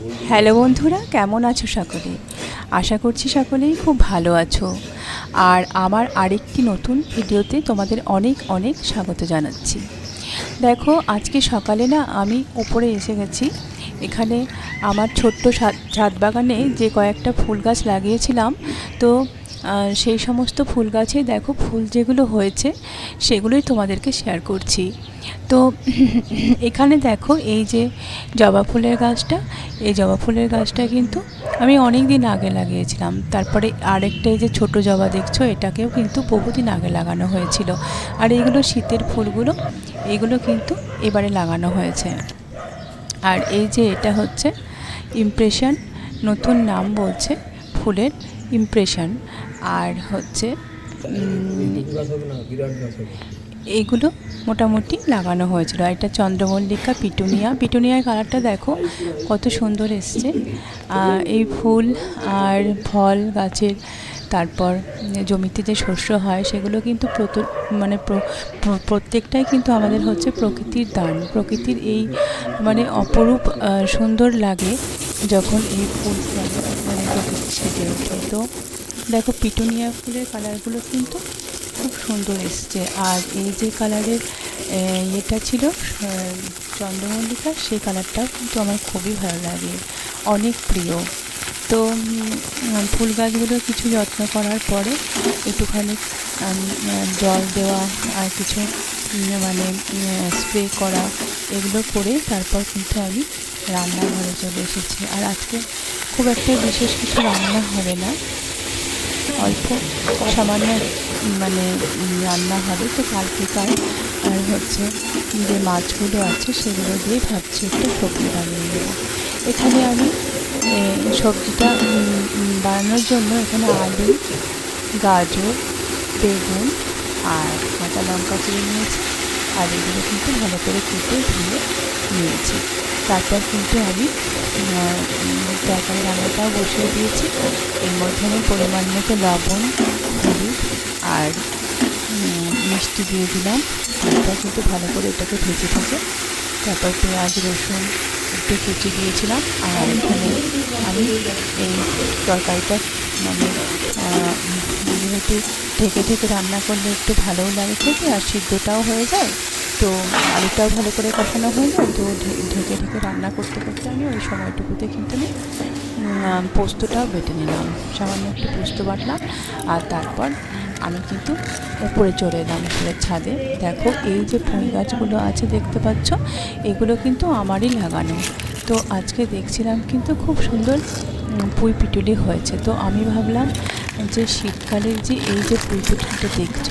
Hello বন্ধুরা, কেমন আছো সকলে? আশা করছি সকলেই খুব ভালো আছো। আর আমার আরেকটি নতুন ভিডিওতে তোমাদের অনেক অনেক স্বাগত জানাচ্ছি। দেখো, আজকে সকালে না আমি উপরে এসে গেছি। এখানে আমার ছোট্ট ছাদ- বাগানে যে কয়েকটা ফুল গাছ লাগিয়েছিলাম, তো আহ, সেই সমস্ত ফুল গাছে দেখো ফুল যেগুলো হয়েছে সেগুলোই তোমাদেরকে শেয়ার করছি। তো এখানে দেখো এই যে জবা ফুলের গাছটা এই জবা ফুলের গাছটা কিন্তু আমি অনেক দিন আগে লাগিয়েছিলাম। তারপরে আরেকটা এই যে ছোট জবা দেখছ এটাকেও কিন্তু বহুদিন আগে লাগানো হয়েছিল। আর এইগুলো শীতের ফুলগুলো এইগুলো কিন্তু এবারে লাগানো হয়েছে। আর এই যে এটা হচ্ছে ইমপ্রেশন নতুন নাম বলছে ফুলের ইমপ্রেশন আর হচ্ছে এইগুলো মোটামুটি লাগানো হয়েছিল। আর এটা চন্দ্রমল্লিকা, পিটুনিয়া। পিটুনিয়ার কালারটা দেখো, কত সুন্দর এসছে। এই ফুল আর ফল গাছের, তারপর জমিতে যে শস্য হয়, সেগুলো কিন্তু মানে প্র- প্র- প্রত্যেকটাই কিন্তু আমাদের হচ্ছে প্রকৃতির দান। প্রকৃতির এই মানে অপরূপ সুন্দর লাগে যখন এই ফুল। মানে প্রকৃতি তো দেখো পিটুনিয়া ফুলের কালারগুলো কিন্তু খুব সুন্দর এসছে। আর এই যে কালারের ইয়েটা ছিল চন্দ্রমল্লিকা সেই কালারটাও কিন্তু আমার খুবই ভালো লাগে। অনেক প্রিয়। তো ফুল গাছগুলো কিছু যত্ন করার পরে একটুখানি জল দেওয়া আর কিছু মানে স্প্রে করা, এগুলো করে তারপর কিন্তু আমি রান্নাঘরে চলে এসেছি। আর আজকে খুব একটা বিশেষ কিছু রান্না হবে না। অল্প সামান্য মানে রান্না হবে তো কালকেকার আর হচ্ছে যে মাছগুলো আছে সেগুলো দিয়ে ভাবছি একটু সবজি বানিয়ে নেব। এখানে আমি সবজিটা বানানোর জন্য এখানে আলু, গাজর, বেগুন আর কাঁচা লঙ্কা চিড়ে নিয়েছি। আর এগুলো কিন্তু ভালো করে কেটে ধুয়ে নিয়েছি। তারপর কিন্তু আমি তরকারি রান্নাটাও বসিয়ে দিয়েছি। এর মধ্যে আমি পরিমাণ মতো লবণ, হলুদ আর মিষ্টি দিয়ে দিলাম। তারপর কিন্তু ভালো করে এটাকে ভেজে ভেজে তারপর পেঁয়াজ, রসুন একটু কুচি দিয়েছিলাম। আর এখানে আমি এই তরকারিটা মানে যেহেতু ঢেকে ঢেকে রান্না করলে একটু ভালোও লাগে খেতে আর সিদ্ধটাও হয়ে যায় তো আলুটাও ভালো করে কষানো হয়ে যায় তো ঢেকে ঢেকে রান্না করতে করতে আমি ওই সময়টুকুতে কিন্তু আমি পোস্তটাও বেটে নিলাম। সামান্য একটু পোস্ত বাটলাম আর তারপর আমি কিন্তু উপরে চলে এলাম উপরের ছাদে। দেখো এই যে ফুল গাছগুলো আছে দেখতে পাচ্ছ, এগুলো কিন্তু আমারই লাগানো। তো আজকে দেখছিলাম কিন্তু খুব সুন্দর পুঁই পিটুলি হয়েছে। তো আমি ভাবলাম যে শীতকালের যে এই যে পুজোটা দেখছ,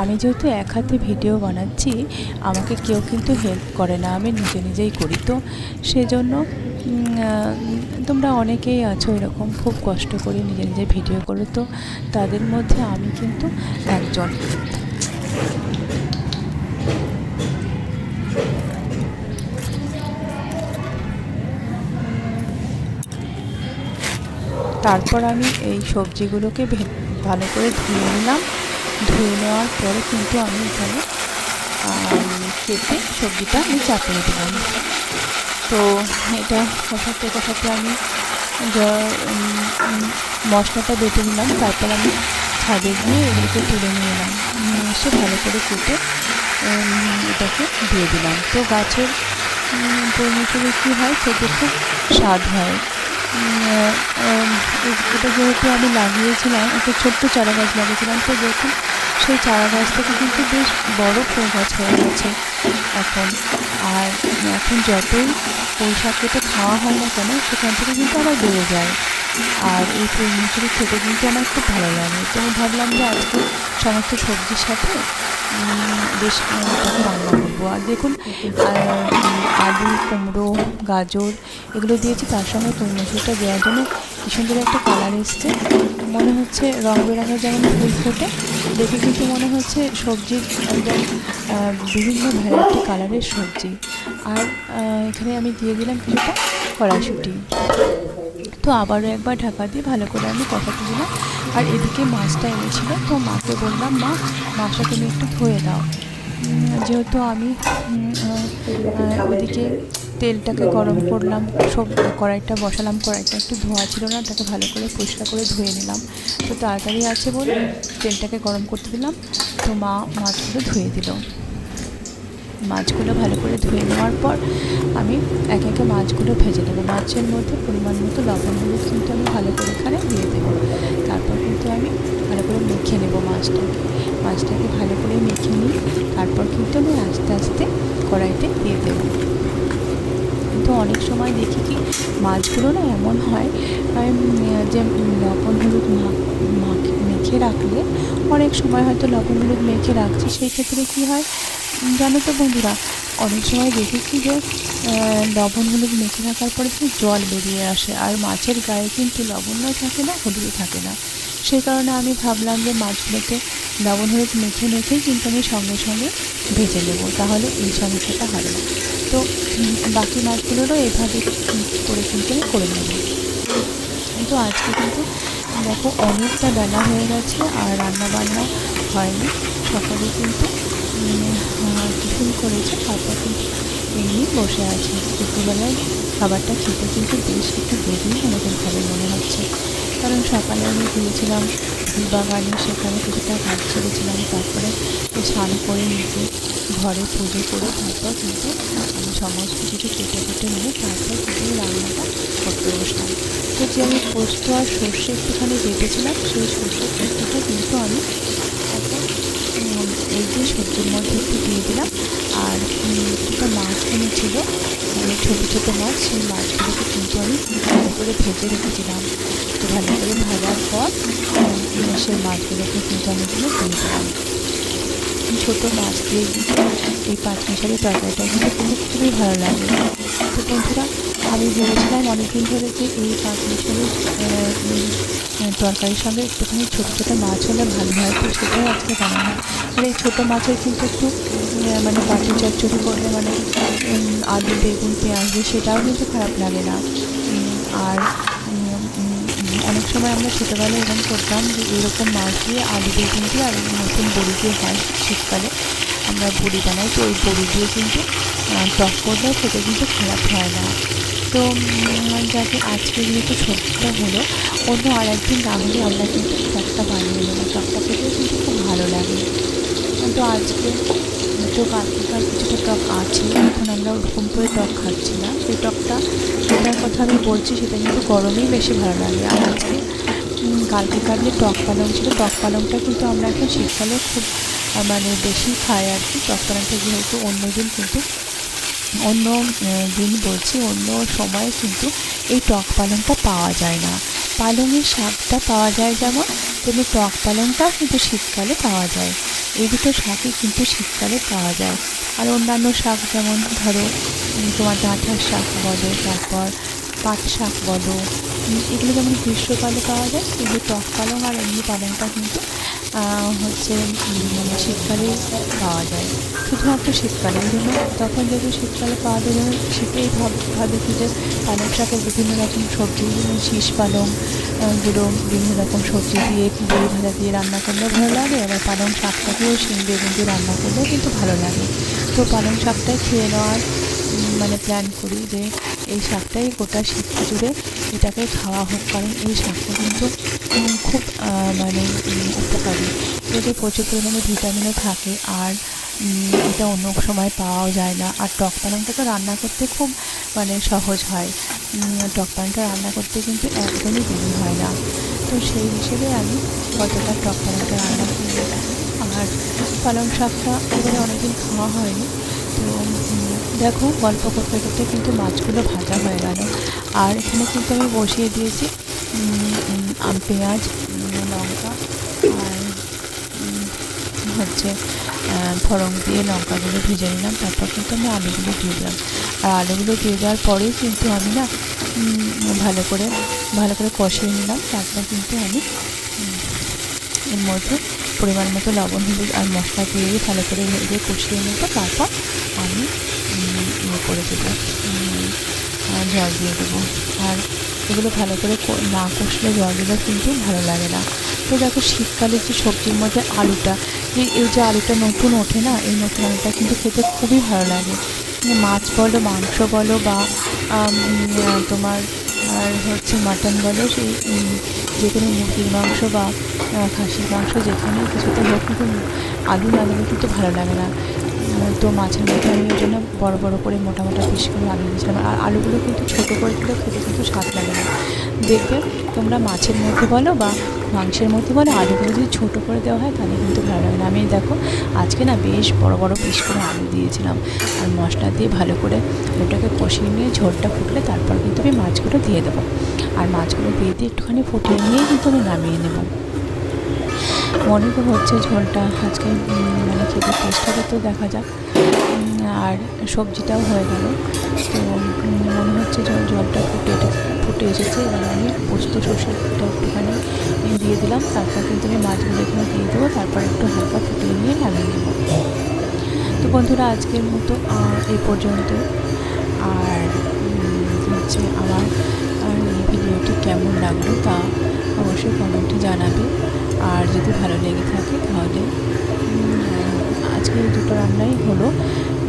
আমি যেহেতু এক হাতে ভিডিও বানাচ্ছি, আমাকে কেউ কিন্তু হেল্প করে না, আমি নিজে নিজেই করি। তো সেজন্য তোমরা অনেকেই আছো, এরকম খুব কষ্ট করে নিজে নিজে ভিডিও করো। তো তাদের মধ্যে আমি কিন্তু একজন। তারপর আমি এই সবজিগুলোকে ভালো করে ধুয়ে নিলাম। ধুয়ে নেওয়ার পরে কিন্তু আমি এখানে কেটে সবজিটা আমি চাপিয়ে দিলাম। তো এটা কষাতে কষাতে আমি মশলাটা বেটে নিলাম, তারপর আমি ছাদে গিয়ে এগুলোকে তুলে নিয়ে এলাম। নিয়ে এসে ভালো করে কেটে এটাকে দিয়ে দিলাম। তো গাছের পরিমিশনে কী হয় খেতে খুব স্বাদ হয়। এটা যেহেতু আমি লাগিয়েছিলাম, একটা ছোট্ট চারা গাছ লাগিয়েছিলাম, তো দেখুন, সেই চারা গাছ থেকে কিন্তু বেশ বড় ফুল গাছ হয়ে গেছে এখন। আর এখন যতই পুঁই শাক কেটে খাওয়া হয় না কেন, সেখান থেকে কিন্তু আবার বেড়ে যায়। আর এই ফুল মুচুরি খেতে কিন্তু আমার খুব ভালো লাগে। তো ভাবলাম যে আজকে সমস্ত সবজির সাথে বেশ এটাকে রান্না করব। আর দেখুন আলু, কুমড়ো, গাজর এগুলো দিয়েছি, তার সঙ্গে ফুল মুচুরিটা দেওয়ার জন্য কি সুন্দর একটা কালার এসছে। মনে হচ্ছে রং বেরঙের যেমন ফুল ফোটে, দেখে কিন্তু মনে হচ্ছে সবজির একদম বিভিন্ন ভ্যারাইটি কালারের সবজি। আর এখানে আমি দিয়ে দিলাম কিছুটা কড়াইশুঁটি। তো আবারও একবার ঢাকা দিয়ে ভালো করে আমি কষাতে দিলাম আর এদিকে মাছটা এনেছিল, তো মাকে বললাম, মা, মাছটা তুমি একটু ধুয়ে দাও। যেহেতু আমি ওদিকে তেলটাকে গরম করলাম, সব কড়াইটা বসালাম, কড়াইটা একটু ধোয়া ছিল না, তাকে ভালো করে পরিষ্কার করে ধুয়ে নিলাম। তো তাড়াতাড়ি আছে বলে তেলটাকে গরম করতে দিলাম, তো মা মাছগুলো ধুয়ে দিল। মাছগুলো ভালো করে ধুয়ে নেওয়ার পর আমি একে একে মাছগুলো ভেজে নেব। মাছের মধ্যে পরিমাণ মতো লবণ, হলুদ কিন্তু আমি ভালো করে এখানে দিয়ে দেবো। তারপর কিন্তু আমি ভালো করে মেখে নেব মাছটাকে। মাছটাকে ভালো করে মেখে নিই তারপর কিন্তু আমি আস্তে আস্তে কড়াইতে দিয়ে দেবো। কিন্তু অনেক সময় দেখি কি, মাছগুলো না এমন হয় যে লবণ, হলুদ মাখে রাখলে অনেক সময় হয়তো লবণ, হলুদ মেখে রাখছি, সেই ক্ষেত্রে কী হয় জানো তো বন্ধুরা, অনেক সময় দেখেছি যে লবণ হলুদ মেখে রাখার পরে কি জল বেরিয়ে আসে, আর মাছের গায়ে কিন্তু লবণও থাকে না, হলুদও থাকে না। সেই কারণে আমি ভাবলাম যে মাছগুলোতে লবণ হলুদ মেখে মেখেই কিন্তু আমি সঙ্গে সঙ্গে ভেজে নেব, তাহলে এই সমস্যাটা হবে না। তো বাকি মাছগুলোরও এভাবে করে কিন্তু আমি করে নেব। কিন্তু আজকে কিন্তু দেখো অনেকটা বেলা হয়ে গেছে, আর রান্না বান্না হয়নি, সকালে কিন্তু টিফিন করেছে তারপর এমনি বসে আছে। দুপুরবেলায় খাবারটা খেতে কিন্তু বেশ একটু দেরি আমাদের ভালো মনে হচ্ছে। কারণ সকালে আমি গিয়েছিলাম ফুলবাগানে সেখানে কিছুটা কাজ ছেড়েছিলাম তারপরে স্নান করে নিজে ঘরে পুজো করে তারপর কিন্তু আমি সমস্ত কিছু কেটে কেটে নিয়ে তারপর কিন্তু রান্নাটা করতে বসলাম। তো যে আমি পোস্ত আর সর্ষে একটুখানি বেটেছিলাম সেই সর্ষে পোস্তটা কিন্তু আমি উম, এই যে সবজির মধ্যে একটু দিয়ে দিলাম। আর দুটো মাছ এনেছিল মানে ছোটো ছোটো মাছ, সেই মাছগুলোকে কিন্তু আমি ভালো করে ভেজে রেখেছিলাম। তো ভালো করে ভাজার পর সেই মাছগুলোকে কিন্তু আমি এগুলো দিয়ে দিলাম। ছোটো মাছ দিয়ে এই পাঁচ মিশালি তরকারিটা কিন্তু কিন্তু খুবই ভালো লাগে। তো বন্ধুরা, আমি ভেবেছিলাম অনেকদিন ধরে যে এই পাঁচ মিশালি তরকারির সঙ্গে একটুখানি ছোটো ছোটো মাছ হলে ভালো হয়। তো সেটাই আজকে বানানো আর এই ছোটো মাছের কিন্তু একটু মানে বাটি চচ্চড়ি করলে মানে আলু, বেগুন, পেঁয়াজ দিয়ে সেটাও কিন্তু খারাপ লাগে না। আর সময় আমরা ছোটোবেলায় এরকম করতাম যে এরকম মাছ দিয়ে আলু দিয়ে আর নতুন বড়ি দিয়ে হয় শীতকালে। আমরা বড়ি বানাই, তো ওই বড়ি দিয়ে কিন্তু টক করলেও খেতে কিন্তু খারাপ হয় না। তো যাকে আজকে যেহেতু সবজিটা হলো অন্য আর একদিন না হলে আমরা কিন্তু টকটা বানিয়ে নেব। টকটা খেতেও কিন্তু খুব ভালো লাগে। তো আজকে তো কালকেকার কিছুটা টক আছে, এখন আমরা ওরকম করে টক খাচ্ছি না। সেই টকটা যেটার কথা আমি বলছি, সেটা কিন্তু গরমেই বেশি ভালো লাগে। আর আজকে কালকেকার যে টক পালং ছিল। টক পালংটা কিন্তু আমরা এখন শীতকালে খুব মানে বেশি খাই আর কি। টক পালংটা যেহেতু অন্য দিন কিন্তু, অন্য দিন বলছি, অন্য সময় কিন্তু এই টক পালংটা পাওয়া যায় না। পালংয়ের শাকটা পাওয়া যায় যেমন তেমনি টক পালংটাও কিন্তু শীতকালে পাওয়া যায়। এই দুটো শাকই কিন্তু শীতকালে পাওয়া যায়। আর অন্যান্য শাক যেমন ধরো তোমার ডাঁটার শাক বলো, তারপর পাট শাক বলো এগুলো যেমন গ্রীষ্মকালে পাওয়া যায় কিন্তু টক পালং আর এমনি পালংটা কিন্তু হচ্ছে মানে শীতকালেই পাওয়া যায়। শুধুমাত্র শীতকালে জন্য। তখন যেহেতু শীতকালে পাওয়া যায়, যেমন শীতেই ভাব কি যে পালং শাকের বিভিন্ন রকম সবজি শীষ পালংগুলো বিভিন্ন রকম সবজি দিয়ে বড়ি ভাজা দিয়ে রান্না করলেও ভালো লাগে, আবার পালং শাকটাকেও শিম বেগুন দিয়ে রান্না করলেও কিন্তু ভালো লাগে। তো পালং শাকটাই খেয়ে নেওয়ার মানে প্ল্যান করি যে এই শাকটাই গোটা শীত জুড়ে এটাকে খাওয়া হোক, কারণ এই শাকটা কিন্তু খুব মানে উপকারী। এতে প্রচুর পরিমাণে ভিটামিনও থাকে আর এটা অন্য সময় পাওয়াও যায় না। আর টক পালংটা তো রান্না করতে খুব মানে সহজ হয়। টক পালংটা রান্না করতে কিন্তু একদমই দেরি হয় না। তো সেই হিসেবে আমি গতকাল টক পালংটা রান্না করি। আর পালং শাকটা এবারে অনেকদিন খাওয়া হয়নি। দেখো গল্প করতে করতে কিন্তু মাছগুলো ভাজা হয়ে গেল। আর এখানে কিন্তু আমি বসিয়ে দিয়েছি পেঁয়াজ লঙ্কা আর হচ্ছে ফোড়ন দিয়ে লঙ্কাগুলো ভেজে নিলাম, তারপর কিন্তু আমি আলুগুলো দিয়ে দিলাম। আর আলুগুলো দিয়ে দেওয়ার পরেই কিন্তু আমি না ভালো করে ভালো করে কষিয়ে নিলাম, তারপর কিন্তু আমি এর মধ্যে পরিমাণ মতো লবণ, হলুদ আর মশলা দিয়ে ভালো করে ভেজে কষিয়ে নেব, তারপর আমি ইয়ে করে দেবো জল দিয়ে দেবো। আর এগুলো ভালো করে না কষলে জল দিলে কিন্তু ভালো লাগে না। তো দেখো শীতকালে যে সবজির মধ্যে আলুটা, এই এই যে আলুটা নতুন ওঠে না, এই নতুন আলুটা কিন্তু খেতে খুবই ভালো লাগে। মাছ বলো, মাংস বলো বা তোমার, আর হচ্ছে মাটন বলো, সেই যে কোনো মুরগির মাংস বা খাসির মাংস যেখানে কিছুতে হোক কিন্তু আলু না কিন্তু ভালো লাগে না। তো মাছের মধ্যে আমি ওই জন্য বড়ো বড়ো করে মোটা মোটা পিস করে আলু দিয়েছিলাম আর আলুগুলো কিন্তু ছোটো করে দিলে খেতে কিন্তু স্বাদ লাগে না। দেখবে তোমরা মাছের মধ্যে বলো বা মাংসের মধ্যে বলো, আলুগুলো যদি ছোটো করে দেওয়া হয় তাহলে কিন্তু ভালো লাগে না। আমি দেখো, আজকে না বেশ বড় বড় পিস করে আলু দিয়েছিলাম। আর মশলা দিয়ে ভালো করে ওটাকে কষিয়ে নিয়ে ঝোলটা ফুটলে তারপর কিন্তু আমি মাছগুলো দিয়ে দেবো। আর মাছগুলো দিয়ে দিয়ে একটুখানি ফুটিয়ে নিয়ে কিন্তু আমি নামিয়ে নেব। মনে তো হচ্ছে ঝোলটা আজকে মানে খেতে চেষ্টা হবে তো দেখা যাক। আর সবজিটাও হয়ে গেল। তো মনে হচ্ছে জল জলটা ফুটে ফুটে এসেছে। এবার আমি পোস্ত সর্ষেটা একটুখানি দিয়ে দিলাম। তারপর কিন্তু আমি মাছগুলো এখানে দিয়ে দেবো। তারপর একটু হালকা ফুটিয়ে নিয়ে নামিয়ে নেব। তো বন্ধুরা, আজকের মতো এই পর্যন্ত আর হচ্ছে আমার ভিডিওটি কেমন লাগল তা অবশ্যই কমেন্টে জানাবে। আর যদি ভালো লেগে থাকে তাহলে আজকে দুটো রান্নাই হলো।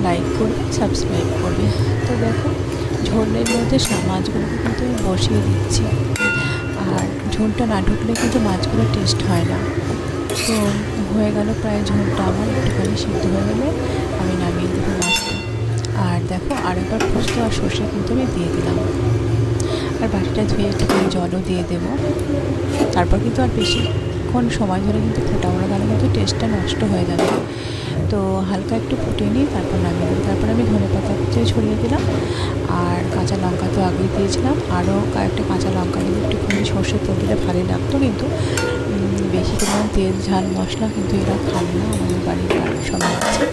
লাইক করবে সাবস্ক্রাইব করবে। তো দেখো, ঝোলের মধ্যে মাছগুলোকে কিন্তু আমি বসিয়ে দিচ্ছি। আর ঝোলটা না ঢুকলে কিন্তু মাছগুলো টেস্ট হয় না। তো হয়ে গেল প্রায় ঝোলটা আমার, একটুখানি সিদ্ধ হয়ে গেলে আমি নামিয়ে দেবো মাছটা। আর দেখো, আরেকবার পোস্ত আর সর্ষে কিন্তু আমি দিয়ে দিলাম। আর বাটিটা ধুয়ে একটুখানি জলও দিয়ে দেবো। তারপর কিন্তু আর বেশিক্ষণ সময় ধরে কিন্তু ফোটাবো না তাহলে কিন্তু টেস্টটা নষ্ট হয়ে যাবে। তো হালকা একটু ফুটিয়ে নিই তারপর নামিয়ে দিই তারপর আমি ধনে পাতা ছড়িয়ে দিলাম আর কাঁচা লঙ্কা তো আগেই দিয়েছিলাম। আরও কয়েকটা কাঁচা লঙ্কা দিয়ে একটুখানি সর্ষের তেল দিলে ভালোই লাগতো কিন্তু বেশি পরিমাণ তেল, ঝাল, মশলা কিন্তু এরা খান না আমাদের বাড়ির সবাই আছে।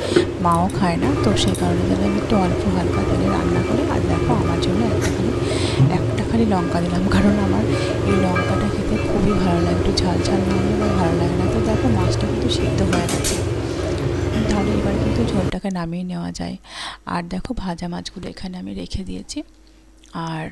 মাও খায় না, তো সেই কারণে যেন আমি একটু অল্প হালকা তেলে রান্না করি লঙ্কা দিলাম, কারণ আমার এই লঙ্কাটা খেতে খুবই ভালো লাগে। একটু ঝাল ঝাল না হলে আমার ভালো লাগে না। তো দেখো, মাছটা কিন্তু সিদ্ধ হয়ে গেছে। তাহলে এবার কিন্তু ঝোলটাকে নামিয়ে নেওয়া যায়। আর দেখো, ভাজা মাছগুলো এখানে আমি রেখে দিয়েছি। আর